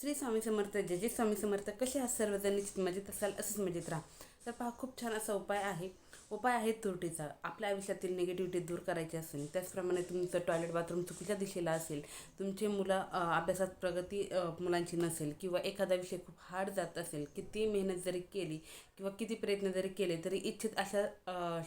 श्री स्वामी समर्थ जय जय स्वामी समर्थ. कसे आहात सर्वजण? निश्चित मजेत असाल असंच मजेत राहा. तर पहा खूप छान असा उपाय आहे. उपाय आहे त्रुटीचा. आपल्या आयुष्यातील निगेटिव्हिटी दूर करायची असेल त्याचप्रमाणे तुमचं टॉयलेट बाथरूम चुकीच्या दिशेला असेल तुमचे मुलं अभ्यासात प्रगती मुलांची नसेल किंवा एखादा विषय खूप हार्ड जात असेल किती मेहनत जरी केली किंवा किती प्रयत्न जरी केले तरी इच्छित अशा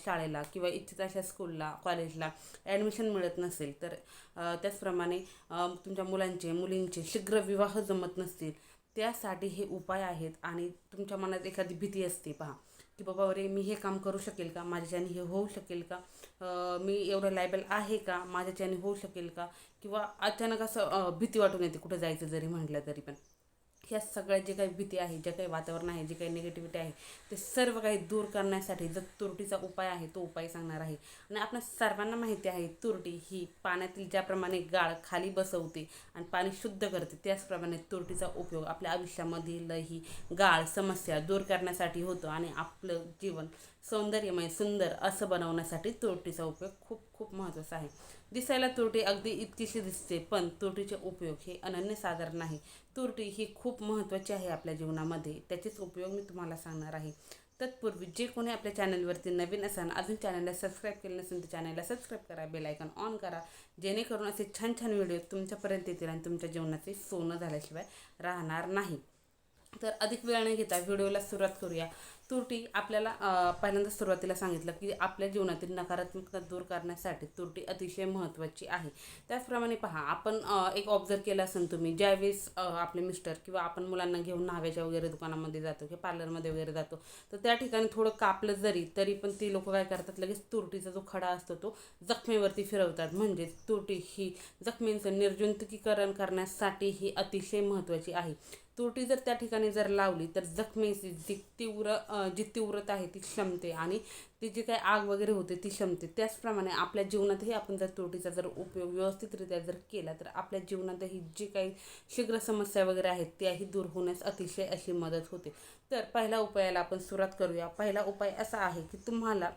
शाळेला किंवा इच्छित अशा स्कूलला कॉलेजला ॲडमिशन मिळत नसेल तर त्याचप्रमाणे तुमच्या मुलांचे मुलींचे शीघ्र विवाह जमत नसतील त्यासाठी हे उपाय आहेत आणि तुमच्या मनात एखादी भीती असते पहा. की बाबा अरे मी हे काम करू शकेल का? माझ्याच्याने हे होऊ शकेल का? मी एवढं लायबल आहे का? माझ्याच्याने होऊ शकेल का? किंवा अचानक असं भीती वाटून येते कुठं जायचं जरी म्हटलं तरी पण. ह्या सगळ्या जे काही भीती आहे जे काही वातावरण आहे जे काही निगेटिव्हिटी आहे ते सर्व काही दूर करण्यासाठी जो तुरटीचा उपाय आहे तो उपाय सांगणार आहे. आणि आपण सर्वांना माहिती आहे तुरटी ही पाण्यातील ज्याप्रमाणे गाळ खाली बसवते आणि पाणी शुद्ध करते त्याचप्रमाणे तुरटीचा उपयोग आपल्या आयुष्यामधील ही गाळ समस्या दूर करण्यासाठी होतो आणि आपलं जीवन सौंदर्यमय सुंदर असं बनवण्यासाठी तुरटीचा उपयोग खूप खूप महत्त्वाचा आहे. दिसायला तुरटी अगदी इतकीशी दिसते पण तुरटीचे उपयोग हे अनन्यसाधारण आहे तुरटी ही खूप महत्त्वाची आहे आपल्या जीवनामध्ये त्याचेच उपयोग मी तुम्हाला सांगणार आहे. तत्पूर्वी जे कोणी आपल्या चॅनलवरती नवीन असाल अजून चॅनलला सबस्क्राईब केलं नसेल तर चॅनलला सबस्क्राईब करा बेल आयकॉन ऑन करा. जेणेकरून असे छान छान व्हिडिओ तुमच्यापर्यंत येतील आणि तुमच्या जीवनाचे सोनं झाल्याशिवाय राहणार नाही. तर अधिक वेळ न घेता व्हिडिओला सुरुवात करूया. तुरटी आपल्याला पहिल्यांदा सुरुवातीला सांगितलं की आपल्या जीवनातील नकारात्मकता दूर करण्यासाठी तुरटी अतिशय महत्त्वाची आहे. त्याचप्रमाणे पहा आपण एक ऑब्झर्व केलं असेल तुम्ही ज्यावेळेस आपले मिस्टर किंवा आपण मुलांना घेऊन न्हाव्याच्या वगैरे दुकानामध्ये जातो किंवा पार्लरमध्ये वगैरे जातो तर त्या ठिकाणी थोडं कापलं जरी तरी पण ती लोक काय करतात लगेच तुरटीचा जो खडा असतो तो जखमेवरती फिरवतात. म्हणजेच तुरटी ही जखमींचं निर्जंतुकीकरण करण्यासाठी ही अतिशय महत्त्वाची आहे. तुरटी जर त्या ठिकाणी जर लावली तर जखमेची जी तीव्र जी तीव्रता आहे ती क्षमते आणि ती जी काही आग वगैरे होते ती क्षमते त्याचप्रमाणे आपल्या जीवनातही आपण जर तुरटीचा जर उपयोग व्यवस्थितरित्या जर केला तर आपल्या जीवनातही जी काही शीघ्र समस्या वगैरे आहेत त्याही दूर होण्यास अतिशय अशी मदत होते. तर पहिल्या उपायाला आपण सुरुवात करूया. पहिला उपाय असा आहे की तुम्हाला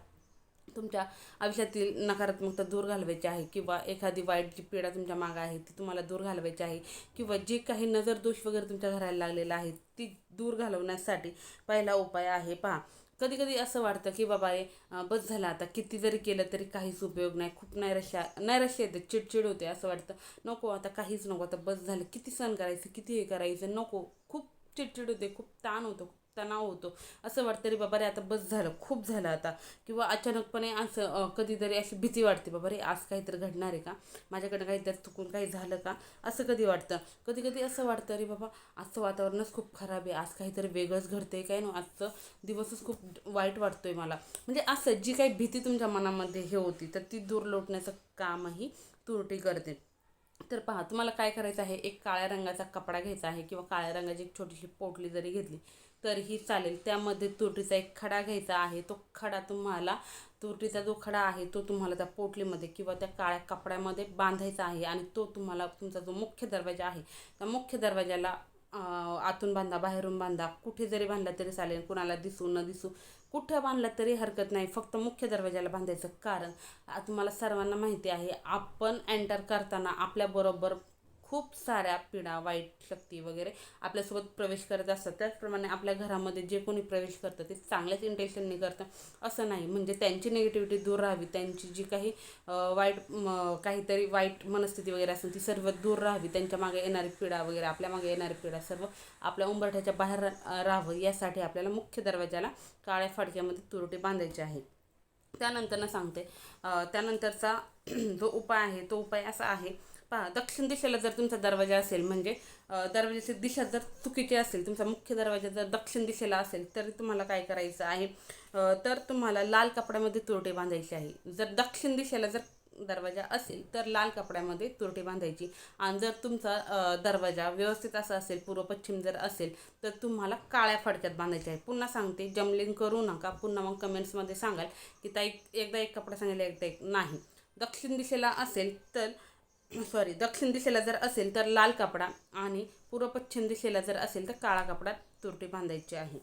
तुमच्या आयुष्यातील नकारात्मकता दूर घालवायची आहे किंवा एखादी वाईट जी पीडा तुमच्या मागं आहे ती तुम्हाला दूर घालवायची आहे किंवा जे काही नजर दोष वगैरे तुमच्या घराला लागलेला आहे ती दूर घालवण्यासाठी पहिला उपाय आहे पहा. कधी कधी असं वाटतं की बाबा हे बस झालं आता किती जरी केलं तरी काहीच उपयोग नाही खूप नैराश्या नैराश्य येते चिडचिड होते असं वाटतं. नको आता काहीच नको आता बस झालं किती सण करायचं किती हे करायचं नको. खूप चिडचिड होते खूप ताण होतो खूप तणाव होतो. असं वाटतं रे बाबा रे आता बस झालं खूप झालं आता. किंवा अचानकपणे असं कधीतरी अशी भीती वाटते बाबा रे आज काहीतरी घडणार आहे का? माझ्याकडे काहीतरी चुकून काही झालं का? असं कधी वाटतं. कधी कधी असं वाटतं रे बाबा आजचं वातावरणच खूप खराब आहे. आज काहीतरी वेगळंच घडतंय काय? ना आजचं दिवसच खूप वाईट वाटतोय मला. म्हणजे असं जी काही भीती तुमच्या मनामध्ये हे होती तर ती दूर लोटण्याचं कामही तुरटी करते. तर पहा तुम्हाला काय करायचं आहे? एक काळ्या रंगाचा कपडा घ्यायचा आहे किंवा काळ्या रंगाची एक छोटीशी पोटली जरी घेतली तरीही चालेल. त्यामध्ये तुरटीचा एक खडा घ्यायचा आहे. तो खडा तुम्हाला तुरटीचा जो खडा आहे तो तुम्हाला त्या पोटलीमध्ये किंवा त्या काळ्या कपड्यामध्ये बांधायचा आहे आणि तो तुम्हाला तुमचा जो मुख्य दरवाजा आहे त्या मुख्य दरवाजाला आतून बांधा बाहेरून बांधा. कुठे जरी बांधला तरी चालेल. कुणाला दिसू न दिसू कुठं बांधला तरी हरकत नाही. फक्त मुख्य दरवाजाला बांधायचं कारण तुम्हाला सर्वांना माहिती आहे आपण एंटर करताना आपल्याबरोबर खूप साऱ्या पिढा वाईट शक्ती वगैरे आपल्यासोबत प्रवेश करत असतात. त्याचप्रमाणे आपल्या घरामध्ये जे कोणी प्रवेश करतं ते चांगल्याच इंटेन्शनने करतं. असं नाही. म्हणजे त्यांची निगेटिव्हिटी दूर राहावी. त्यांची जी काही वाईट काहीतरी वाईट मनस्थिती वगैरे असेल ती सर्व दूर राहावी. त्यांच्या मागे येणारी पिढा वगैरे आपल्या मागे येणारी पिढा सर्व आपल्या उंबरठ्याच्या बाहेर राहावं. यासाठी आपल्याला मुख्य दरवाजाला काळ्या फाडक्यामध्ये तुरटी बांधायची आहे. त्यानंतरनं सांगते. त्यानंतरचा जो उपाय आहे तो उपाय असा आहे पहा दक्षिण दिशेला जर तुमचा दरवाजा असेल म्हणजे दरवाजाची दिशा जर चुकीची असेल तुमचा मुख्य दरवाजा जर दक्षिण दिशेला असेल तरी तुम्हाला काय करायचं आहे? तर तुम्हाला लाल कपड्यामध्ये तुरटे बांधायची आहे. जर दक्षिण दिशेला जर दरवाजा असेल तर लाल कपड्यामध्ये तुरटी बांधायची. आणि जर तुमचा दरवाजा व्यवस्थित असा असेल पूर्व पश्चिम जर असेल तर तुम्हाला काळ्या फडक्यात बांधायचे आहे. पुन्हा सांगते जमलिंग करू नका. पुन्हा मग कमेंट्समध्ये सांगाल की ताई एकदा एक कपडा सांगायला एकदा एक नाही. दक्षिण दिशेला असेल तर सॉरी दक्षिण दिशेला जर असेल तर लाल कपडा आणि पूर्व पश्चिम दिशेला जर असेल तर काळा कपडा तुरटी बांधायची आहे.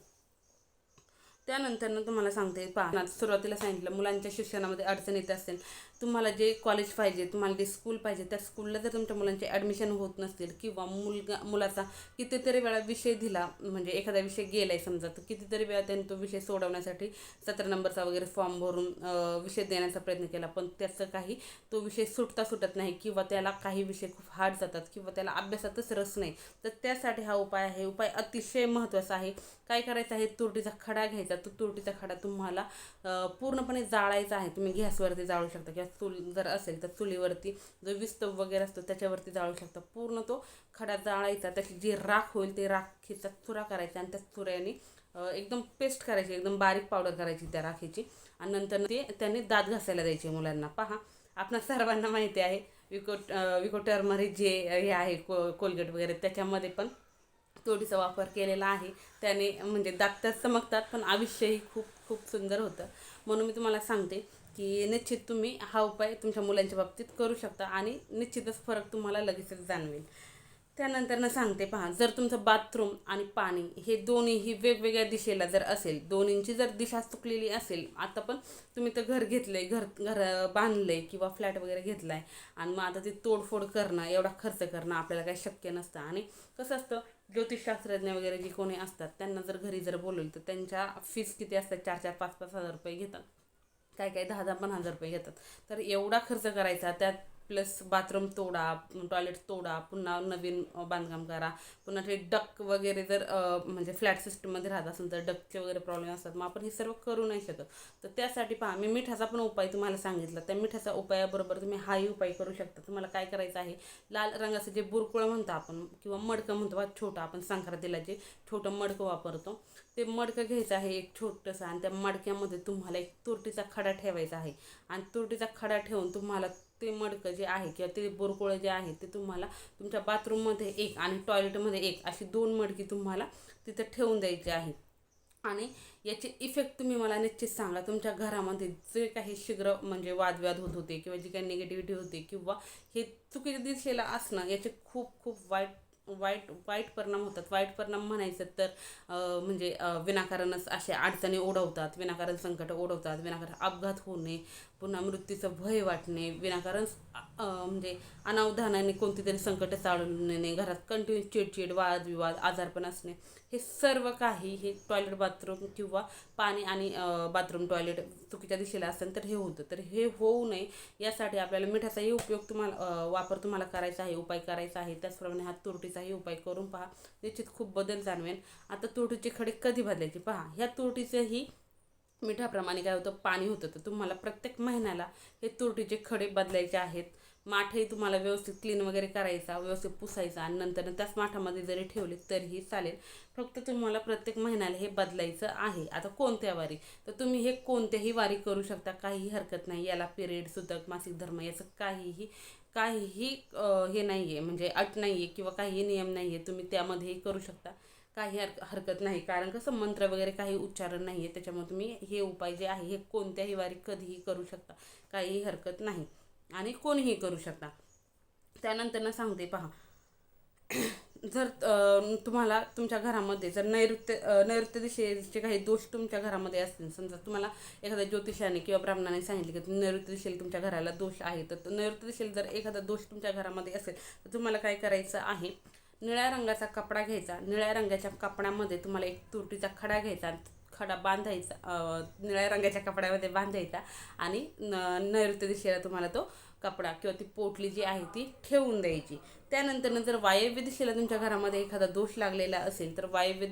त्यानंतरनं तुम्हाला सांगते पहा सुरुवातीला सांगितलं मुलांच्या शिक्षणामध्ये अडचण येत असेल तुम्हाला जे कॉलेज पाहिजे तुम्हाला जे स्कूल पाहिजे त्या स्कूलला जर तुमच्या मुलांचे ॲडमिशन होत नसतील किंवा मुलगा मुलाचा कितीतरी वेळा विषय दिला म्हणजे एखादा विषय गेला आहे समजा तर कितीतरी वेळा त्यांनी तो विषय सोडवण्यासाठी सतरा नंबरचा वगैरे फॉर्म भरून विषय देण्याचा प्रयत्न केला. पण त्याचं काही तो विषय सुटता सुटत नाही किंवा त्याला काही विषय खूप हार्ड जातात किंवा त्याला अभ्यासातच रस नाही. तर त्यासाठी हा उपाय आहे. उपाय अतिशय महत्त्वाचा आहे. काय करायचं आहे? तुरटीचा खडा घ्यायचा. तो तुरटीचा खडा तुम्हाला पूर्णपणे जाळायचा आहे. तुम्ही गॅसवरती जाळू शकता किंवा चूल जर असेल तर चुलीवरती जो विस्तव वगैरे असतो त्याच्यावरती जाळू शकता. पूर्ण तो खडा जाळायचा त्याची जी राख होईल ते राखीचा चुरा करायचा आणि त्या चुऱ्याने एकदम पेस्ट करायची एकदम बारीक पावडर करायची त्या राखीची. आणि नंतर ते त्याने दात घासायला द्यायचे मुलांना. पहा आपणा सर्वांना माहिती आहे विको विको टर्मरी जे हे आहे को कोलगेट वगैरे त्याच्यामध्ये पण तोडीचा वापर केलेला आहे. त्याने म्हणजे दात तर चमकतात पण आयुष्यही खूप खूप सुंदर होतं. म्हणून मी तुम्हाला सांगते की निश्चित तुम्ही हा उपाय तुमच्या मुलांच्या बाबतीत करू शकता आणि निश्चितच फरक तुम्हाला लगेचच जाणवेल. त्यानंतर सांगते पहा जर तुमचं बाथरूम आणि पाणी हे दोन्हीही वेगवेगळ्या दिशेला जर असेल दोन्हींची जर दिशा चुकलेली असेल आता पण तुम्ही तर घर घेतलं आहे घर घर आहे किंवा फ्लॅट वगैरे घेतला आहे आणि मग आता ते तोडफोड करणं एवढा खर्च करणं आपल्याला काही शक्य नसतं. आणि कसं असतं ज्योतिषशास्त्रज्ञ वगैरे जे कोणी असतात त्यांना जर घरी जर बोलवलं तर त्यांच्या फीस किती असतात? चार चार पाच पाच हजार रुपये घेतात. काय काय दहा दहा पण हजार रुपये घेतात. तर एवढा खर्च करायचा त्यात प्लस बाथरूम तोडा टॉयलेट तोडा पुन्हा नवीन बांधकाम करा पुन्हा ते डक वगैरे जर म्हणजे फ्लॅट सिस्टममध्ये राहत असेल तर डकचे वगैरे प्रॉब्लेम असतात. मग आपण हे सर्व करू नाही शकत. तर त्यासाठी पहा मी मिठाचा पण उपाय तुम्हाला सांगितला. त्या मिठाचा उपायाबरोबर तुम्ही हाही उपाय करू शकता. तुम्हाला काय करायचं आहे? लाल रंगाचं जे बुरकुळं म्हणतो आपण किंवा मडकं म्हणतो बा छोटं आपण संक्रांतीला जे छोटं मडकं वापरतो ते मडकं घ्यायचं आहे एक छोटंसं आणि त्या मडक्यामध्ये तुम्हाला एक तुरटीचा खडा ठेवायचा आहे. आणि तुरटीचा खडा ठेवून तुम्हाला ते मडकं जे आहे किंवा ते बोरकोळं जे आहे ते तुम्हाला तुमच्या बाथरूममध्ये एक आणि टॉयलेटमध्ये एक अशी दोन मडकी तुम्हाला तिथं ठेवून द्यायची आहे. आणि याचे इफेक्ट तुम्ही मला निश्चित सांगा तुमच्या घरामध्ये जे काही शीघ्र म्हणजे वादविवाद होत होते किंवा जी काही निगेटिव्हिटी होते किंवा हे चुकीच्या दिशेला असणं याचे खूप खूप वाईट वाईट वाईट परिणाम होतात. वाईट परिणाम म्हणायचं तर म्हणजे विनाकारणच असे अडचणी ओढवतात विनाकारण संकट ओढवतात विनाकारण अपघात होणे पुन्हा मृत्यूचं भय वाटणे विनाकारण म्हणजे अनावधानाने कोणती तरी संकट चालून नेणे घरात कंटिन्यू चिडचिड वादविवाद आजारपण असणे हे सर्व काही हे टॉयलेट बाथरूम किंवा पाणी आणि बाथरूम टॉयलेट चुकीच्या दिशेला असेल तर हे होतं. तर हे होऊ नये. यासाठी आपल्याला मिठाचाही उपयोग तुम्हाला वापर तुम्हाला करायचा आहे उपाय करायचा आहे. त्याचप्रमाणे हा तुरटीचाही उपाय करून पहा. निश्चित खूप बदल जाणवेल आता तुरटीचे खडे कधी बदलायचे? पहा ह्या तुरटीचंही मिठाप्रमाणे काय होतं पाणी होतं. तर तुम्हाला प्रत्येक महिन्याला हे तुरटीचे खडे बदलायचे आहेत. माठही तुम्हाला व्यवस्थित क्लीन वगैरे करायचा व्यवस्थित पुसायचा आणि नंतर त्याच माठामध्ये जरी ठेवले तरीही चालेल. फक्त तुम्हाला प्रत्येक महिन्याला हे बदलायचं आहे. आता कोणत्या वारी? तर तुम्ही हे कोणत्याही वारी करू शकता. काहीही हरकत नाही. याला पिरियड सुतक मासिक धर्म याचं काहीही काहीही हे नाही आहे म्हणजे अट नाही आहे किंवा काहीही नियम नाही आहे तुम्ही त्यामध्येही करू शकता. काही हर हरकत नाही. कारण कसं मंत्र वगैरे काही उच्चारण नाही आहे त्याच्यामुळे तुम्ही हे उपाय जे आहे हे कोणत्याही वारी कधीही करू शकता. काहीही हरकत नाही. आणि कोणीही करू शकता. त्यानंतर ना सांगते पहा. जर तुम्हाला तुमच्या घरामध्ये जर नैऋत्य नैऋत्य दिशेचे काही दोष तुमच्या घरामध्ये असतील. समजा तुम्हाला एखाद्या ज्योतिषाने किंवा ब्राह्मणाने सांगितले की नैऋत्य दिशेला तुमच्या घराला दोष आहे तर नैऋत्य दिशेला जर एखादा दोष तुमच्या घरामध्ये असेल तर तुम्हाला काय करायचं आहे? निळ्या रंगाचा कपडा घ्यायचा. निळ्या रंगाच्या कपड्यामध्ये तुम्हाला एक तुरटीचा खडा घ्यायचा. खडा बांधायचा निळ्या रंगाच्या कपड्यामध्ये बांधायचा आणि न नैऋत्य दिशेला तुम्हाला तो कपडा किंवा ती पोटली जी आहे ती ठेवून द्यायची. त्यानंतर जर वायव्य दिशेला तुमच्या घरामध्ये एखादा दोष लागलेला असेल तर वायव्य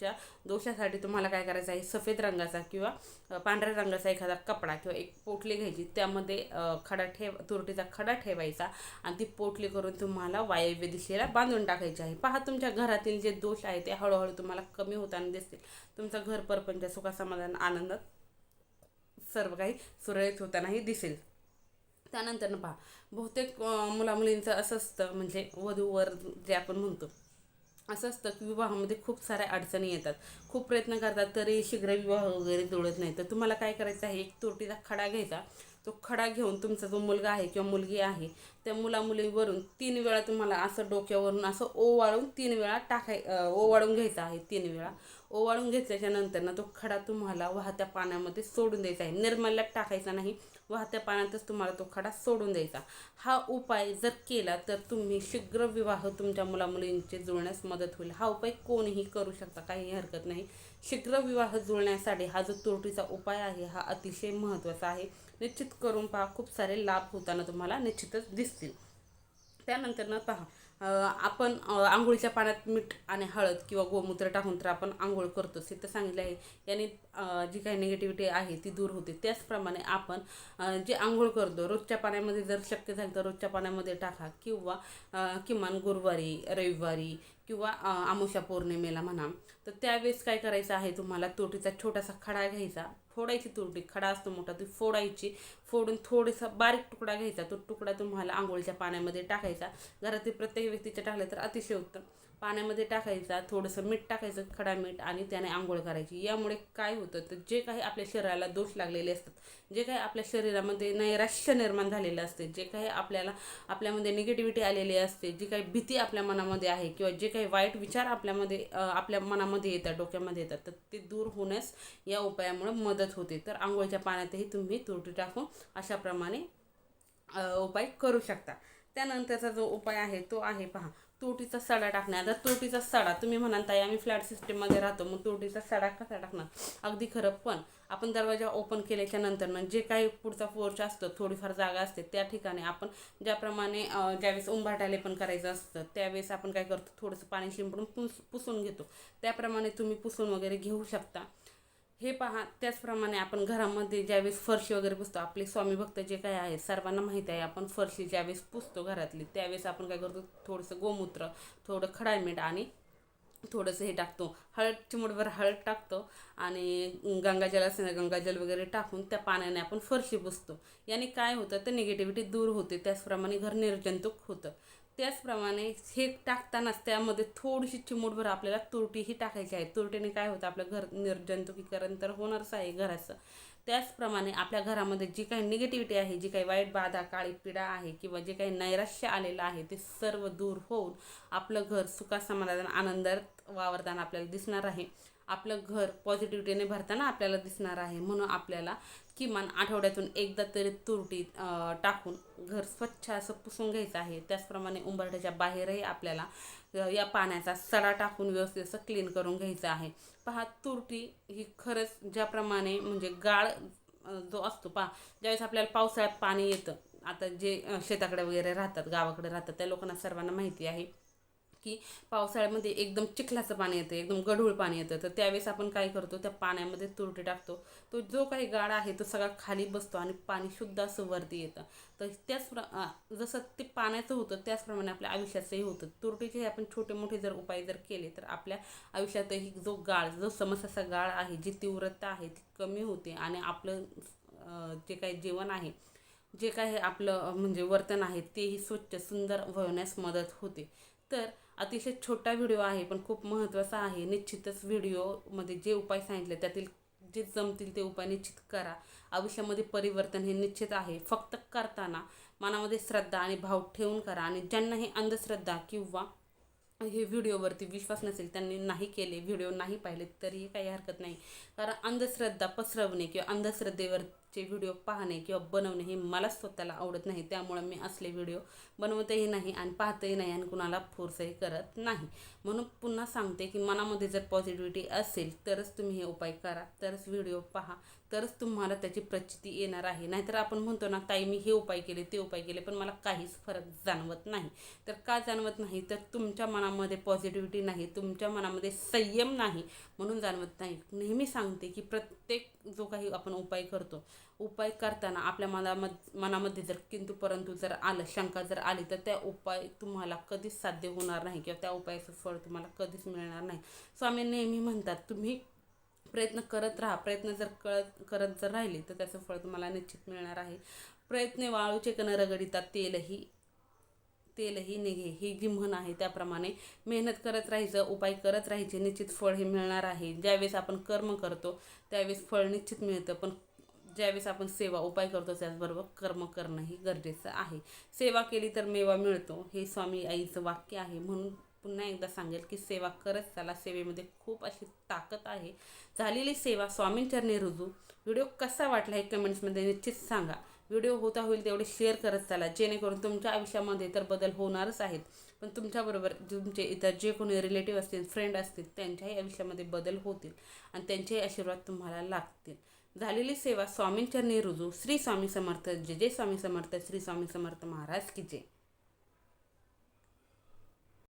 च्या दोषासाठी तुम्हाला काय करायचं आहे? सफेद रंगाचा किंवा पांढऱ्या रंगाचा एखादा कपडा किंवा एक पोटली घ्यायची. त्यामध्ये खडा ठेव तुरटीचा खडा ठेवायचा आणि ती पोटली करून तुम्हाला वायव्य दिशेला बांधून टाकायची आहे. पहा तुमच्या घरातील जे दोष आहे ते हळूहळू तुम्हाला कमी होताना दिसतील. तुमचं घर परपंच सुखासमाधान आनंदात सर्व काही सुरळीत होतानाही दिसेल. त्यानंतर पहा बहुतेक मुलामुलींचं असं असतं म्हणजे वधूवर जे आपण म्हणतो असं असतं की विवाहामध्ये खूप साऱ्या अडचणी येतात. खूप प्रयत्न करतात तरी शीघ्र विवाह वगैरे जुळत नाही. तर तुम्हाला काय करायचं आहे? एक तुरटीचा खडा घ्यायचा. तो खडा घेऊन तुमचा जो मुलगा आहे किंवा मुलगी आहे त्या मुलामुलीवरून तीन वेळा तुम्हाला असं डोक्यावरून असं ओवाळून तीन वेळा टाकाय ओवाळून घ्यायचा आहे तीन वेळा. ओवाळून घेतल्याच्या नंतर ना तो खडा तुम्हाला वाहत्या पाण्यामध्ये सोडून द्यायचा आहे. निर्मल्यात टाकायचा नाही. वाहत्या पाण्यातच तुम्हाला तो खडा सोडून द्यायचा. हा उपाय जर केला तर तुम्ही शीघ्र विवाह तुमच्या मुलामुलींचे जुळण्यास मदत होईल. हा उपाय कोणीही करू शकता काही हरकत नाही. शीघ्र विवाह जुळण्यासाठी हा जो तुरटीचा उपाय आहे हा अतिशय महत्त्वाचा आहे. निश्चित करून पहा खूप सारे लाभ होताना तुम्हाला निश्चितच दिसतील. त्यानंतर न पहा आपण आंघोळीच्या पाण्यात मीठ आणि हळद किंवा गोमूत्र टाकून तर आपण आंघोळ करतोच. हे तर सांगितलं आहे. याने जी काही निगेटिव्हिटी आहे ती दूर होते. त्याचप्रमाणे आपण जे आंघोळ करतो रोजच्या पाण्यामध्ये जर शक्य झालं तर रोजच्या पाण्यामध्ये टाका किंवा किमान गुरुवारी रविवारी किंवा अं, आमुषा पौर्णिमेला म्हणा. तर त्यावेळेस काय करायचं आहे तुम्हाला? तोटीचा छोटासा खडा घ्यायचा. फोडायची तुरटी खडा असतो मोठा ती फोडायची. फोडून थोडासा बारीक तुकडा घ्यायचा. तो तुकडा तुम्हाला आंघोळीच्या पाण्यामध्ये टाकायचा. घरातील प्रत्येक व्यक्तीच्या टाकलं तर अतिशय उत्तम. पाण्यामध्ये टाकायचा थोडंसं मीठ टाकायचं खडा मीठ आणि त्याने आंघोळ करायची. यामुळे काय होतं तर जे काही आपल्या शरीराला दोष लागलेले असतात जे काही आपल्या शरीरामध्ये नैराश्य निर्माण झालेलं असते जे काही आपल्याला आपल्यामध्ये निगेटिव्हिटी आलेली असते जी काही भीती आपल्या मनामध्ये आहे किंवा जे काही वाईट विचार आपल्यामध्ये आपल्या मनामध्ये येतात डोक्यामध्ये येतात तर ते दूर होण्यास या उपायामुळे मदत होते. तर आंघोळीच्या पाण्यातही तुम्ही तुरटी टाकून अशाप्रमाणे उपाय करू शकता. त्यानंतरचा जो उपाय आहे तो आहे पहा तुरटीचा सडा टाकणार. आता तुरटीचा सडा तुम्ही म्हणाल ताई आम्ही फ्लॅट सिस्टीममध्ये राहतो मग तुरटीचा सडा कसा टाकणार? अगदी खरं पण आपण दरवाजा ओपन केल्याच्यानंतर जे काही पुढचा पोर्च असतो थोडीफार जागा असते त्या ठिकाणी आपण ज्याप्रमाणे ज्यावेळेस उंबाटाले पण करायचं असतं त्यावेळेस आपण काय करतो थोडंसं पाणी शिंपडून पुस पुसून घेतो. त्याप्रमाणे तुम्ही पुसून वगैरे घेऊ शकता. हे पहा त्याचप्रमाणे आपण घरामध्ये ज्यावेळेस फरशी वगैरे पुसतो आपले स्वामी भक्त जे काय आहेत सर्वांना माहीत आहे आपण फरशी ज्यावेळेस पुसतो घरातली त्यावेळेस आपण काय करतो थोडंसं गोमूत्र थोडं खडामीठ आणि थोडंसं हे टाकतो. हळद चिमूटभर हळद टाकतो आणि गंगाजल असेल गंगाजल वगैरे टाकून त्या पाण्याने आपण फरशी पुसतो. याने काय होतं तर निगेटिव्हिटी दूर होते. त्याचप्रमाणे घर निर्जंतुक होतं. त्याचप्रमाणे हे टाकतानाच त्यामध्ये थोडीशी चिमूटभर आपल्याला तुरटीही टाकायची आहे. तुरटीने काय होतं आपलं घर निर्जंतुकीकरण तर होणारच आहे घराचं. त्याचप्रमाणे आपल्या घरामध्ये जी काही निगेटिव्हिटी आहे जी काही वाईट बाधा काळी पिढा आहे किंवा जे काही नैराश्य आलेलं आहे ते सर्व दूर होऊन आपलं घर सुखा समाधान आनंदात वावरताना आपल्याला दिसणार आहे. आपलं घर पॉझिटिव्हिटीने भरताना आपल्याला दिसणार आहे. म्हणून आपल्याला किमान आठवड्यातून एकदा तरी तुरटी टाकून घर स्वच्छ असं पुसून घ्यायचं आहे. त्याचप्रमाणे उंबरठ्याच्या बाहेरही आपल्याला या पाण्याचा सडा टाकून व्यवस्थित असं क्लीन करून घ्यायचं आहे. पहा तुरटी ही खरंच ज्याप्रमाणे म्हणजे गाळ जो असतो पहा ज्यावेळेस आपल्याला पावसाळ्यात पाणी येतं आता जे शेताकडे वगैरे राहतात गावाकडे राहतात त्या लोकांना सर्वांना माहिती आहे. की पावसाळ्यामध्ये एकदम चिखलाचं पाणी येतं एकदम गढूळ पाणी येतं. तर त्यावेळेस आपण काय करतो त्या पाण्यामध्ये तुरटी टाकतो. तो जो काही गाळ आहे तो सगळा खाली बसतो आणि पाणी शुद्ध असं वरती येतं. तर त्याचप्र जसं ते पाण्याचं होतं त्याचप्रमाणे आपल्या आयुष्याचंही होतं. तुरटीचे आपण छोटे मोठे जर उपाय जर केले तर आपल्या आयुष्यातही जो गाळ जो समस्याचा गाळ आहे जी तीव्रता आहे ती कमी होते आणि आपलं जे काही जेवण आहे जे काही आपलं म्हणजे वर्तन आहे तेही स्वच्छ सुंदर होण्यास मदत होते. तर अतिशय छोटा व्हिडिओ आहे पण खूप महत्त्वाचा आहे. निश्चितच व्हिडिओमध्ये जे उपाय सांगितले त्यातील जे जमतील ते उपाय निश्चित करा. आयुष्यामध्ये परिवर्तन हे निश्चित आहे. फक्त करताना मनामध्ये श्रद्धा आणि भाव ठेवून करा आणि ज्यांना हे अंधश्रद्धा किंवा हे व्हिडिओवरती विश्वास नसेल त्यांनी नाही केले व्हिडिओ नाही पाहिले तरीही काही हरकत नाही. कारण अंधश्रद्धा पसरवणे किंवा अंधश्रद्धेवर चे व्हिडिओ पाहणे किंवा बनवणे हे मला स्वतःला आवडत नाही. त्यामुळे मी असले व्हिडिओ बनवतही नाही आणि पाहतही नाही आणि कुणाला फोर्सही करत नाही. म्हणून पुन्हा सांगते की मनामध्ये जर पॉझिटिव्हिटी असेल तरच तुम्ही हे उपाय करा. तरच व्हिडिओ पहा. तरच तुम्हाला त्याची प्रचिती येणार आहे. नाहीतर आपण म्हणतो ना ताई मी हे उपाय केले ते उपाय केले पण मला काहीच फरक जाणवत नाही. तर का जाणवत नाही? तर तुमच्या मनामध्ये पॉझिटिव्हिटी नाही. तुमच्या मनामध्ये संयम नाही म्हणून जाणवत नाही. नेहमी सांगते की प्रत्येक जो काही आपण उपाय करतो उपाय करताना आपल्या मनामध्ये मनामध्ये जर किंतु परंतु जर आलं शंका जर आली तर त्या उपाय तुम्हाला कधीच साध्य होणार नाही किंवा त्या उपायाचं फळ तुम्हाला कधीच मिळणार नाही. स्वामी नेहमी म्हणतात तुम्ही प्रयत्न करत राहा. प्रयत्न जर कळत करत जर राहिले तर त्याचं फळ तुम्हाला निश्चित मिळणार आहे. प्रयत्न वाळूचे कण रगडितात तेलही तेलही निघे ही जी म्हण आहे त्याप्रमाणे मेहनत करत राहायचं उपाय करत राहायचे निश्चित फळ हे मिळणार आहे. ज्यावेळेस आपण कर्म करतो त्यावेळेस फळ निश्चित मिळतं पण ज्यावेळेस आपण सेवा उपाय करतो त्याचबरोबर कर्म करणंही गरजेचं आहे. सेवा केली तर मेवा मिळतो हे स्वामी आईचं वाक्य आहे. म्हणून पुन्हा एकदा सांगेल की सेवा करत चला. सेवेमध्ये खूप अशी ताकद आहे. झालेली सेवा स्वामींचरणी रुजू. व्हिडिओ कसा वाटला हे कमेंट्समध्ये निश्चित सांगा. व्हिडिओ होता होईल तेवढे शेअर करत चाला. जेणेकरून तुमच्या आयुष्यामध्ये तर बदल होणारच आहेत. पण तुमच्याबरोबर तुमचे इतर जे कोणी रिलेटिव्ह असतील फ्रेंड असतील त्यांच्याही आयुष्यामध्ये बदल होतील आणि त्यांचेही आशीर्वाद तुम्हाला लागतील. झालेली सेवा स्वामींचरणी रुजू. श्री स्वामी समर्थ. जे जे स्वामी समर्थ. श्री स्वामी समर्थ महाराज की जय.